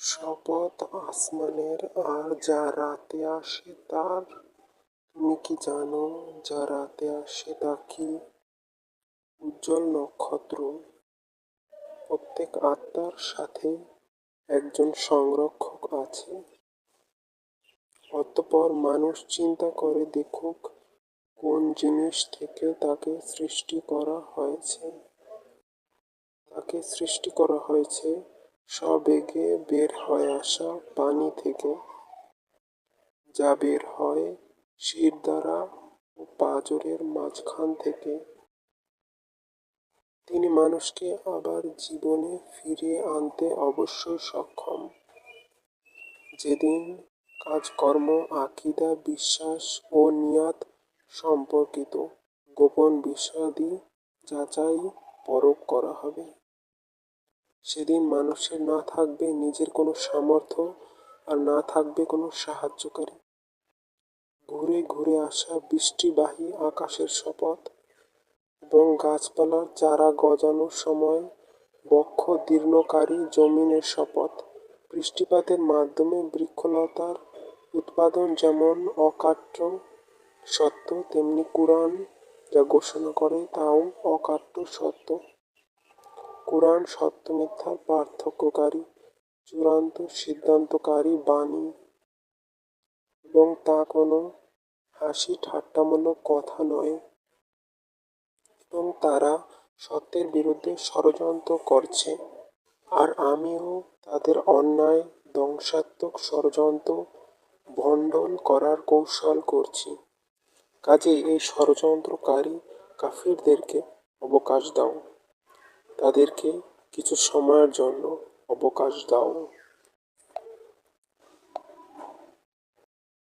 শপথ আসমানের আর যা রাতে আসে তার। তুমি কি জানো যা রাতে আসে তা কি উজ্জ্বল নক্ষত্র। প্রত্যেক আত্মার সাথে একজন সংরক্ষক আছে। অতঃপর মানুষ চিন্তা করে, দেখুক কোন জিনিস থেকে তাকে সৃষ্টি করা হয়েছে। তাকে সৃষ্টি করা হয়েছে সবেগে বের হয়ে আসা পানি থেকে যা বের হয় শির দ্বারা ও পাঁজরের মাঝখান থেকে। তিনি মানুষকে আবার জীবনে ফিরিয়ে আনতে অবশ্যই সক্ষম। যেদিন কাজকর্ম, আকিদা, বিশ্বাস ও নিয়াত সম্পর্কিত গোপন বিষয়াদি যাচাই পরখ করা হবে। সেদিন মানুষের না থাকবে নিজের কোনো সামর্থ্য আর না থাকবে কোনো সাহায্যকারী। ঘুরে ঘুরে আসা বৃষ্টিবাহী আকাশের শপথ এবং গাছপালার চারা গজানোর সময় বক্ষ দীর্ণকারী জমিনের শপথ। বৃষ্টিপাতের মাধ্যমে বৃক্ষলতার উৎপাদন যেমন অকাট্য সত্য, তেমনি কুরআন যা ঘোষণা করে তাও অকাট্য সত্য। কুরআন সত্য মিথ্যার পার্থক্যকারী, চূড়ান্ত, সিদ্ধান্তকারী, বাণী। এবং তা কোনো হাসি ঠাট্টামূলক কথা নয়। এবং তারা সত্যের বিরুদ্ধে ষড়যন্ত্র করছে। আর আমিও তাদের অন্যায়, ধ্বংসাত্মক ষড়যন্ত্র ভণ্ডন করার কৌশল করছি। কাজেই এই ষড়যন্ত্রকারী কাফিরদেরকে অবকাশ দাও। তাদেরকে কিছু সময়ের জন্য অবকাশ দাও।